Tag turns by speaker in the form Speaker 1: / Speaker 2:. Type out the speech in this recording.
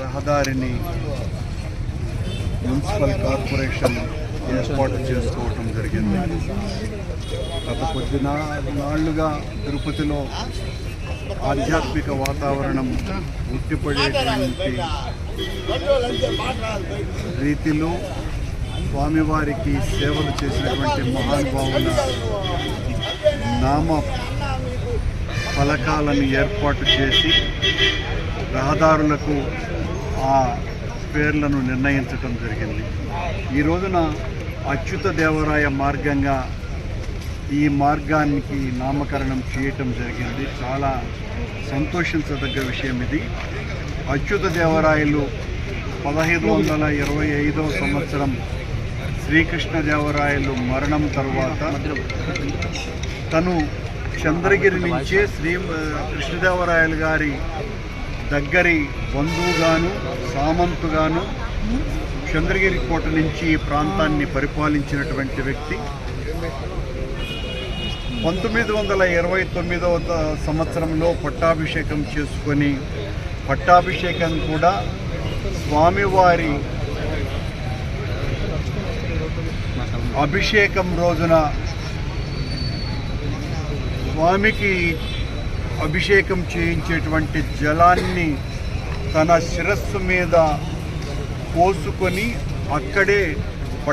Speaker 1: రహదారిని municipal corporation ఏర్పాటు చేసుకోవటం జరిగింది. గత కొద్ది నాళ్ళుగా తిరుపతిలో ఆధ్యాత్మిక వాతావరణం ఉట్టిపడేటువంటి రీతిలో స్వామివారికి సేవలు చేసినటువంటి మహానుభావుల నామ ఫలకాలను ఏర్పాటు చేసి రహదారులకు ఆ పేర్లను నిర్ణయించటం జరిగింది. ఈ రోజున అచ్యుత దేవరాయ మార్గంగా ఈ మార్గానికి నామకరణం చేయటం జరిగింది. చాలా సంతోషించదగ్గ విషయం ఇది. అచ్యుత దేవరాయలు పదహైదు వందల ఇరవై ఐదవ సంవత్సరం శ్రీకృష్ణదేవరాయలు మరణం తర్వాత తను చంద్రగిరి నుంచే శ్రీ కృష్ణదేవరాయలు గారి దగ్గరి బంధువుగాను సామంతుగాను చంద్రగిరి కోట నుంచి ఈ ప్రాంతాన్ని పరిపాలించినటువంటి వ్యక్తి. పంతొమ్మిది వందల ఇరవై తొమ్మిదవ సంవత్సరంలో పట్టాభిషేకం చేసుకొని పట్టాభిషేకం కూడా స్వామివారి అభిషేకం రోజున స్వామికి అభిషేకం చేయించేటువంటి జలాన్ని తన శిరస్సు మీద పోసుకొని అక్కడే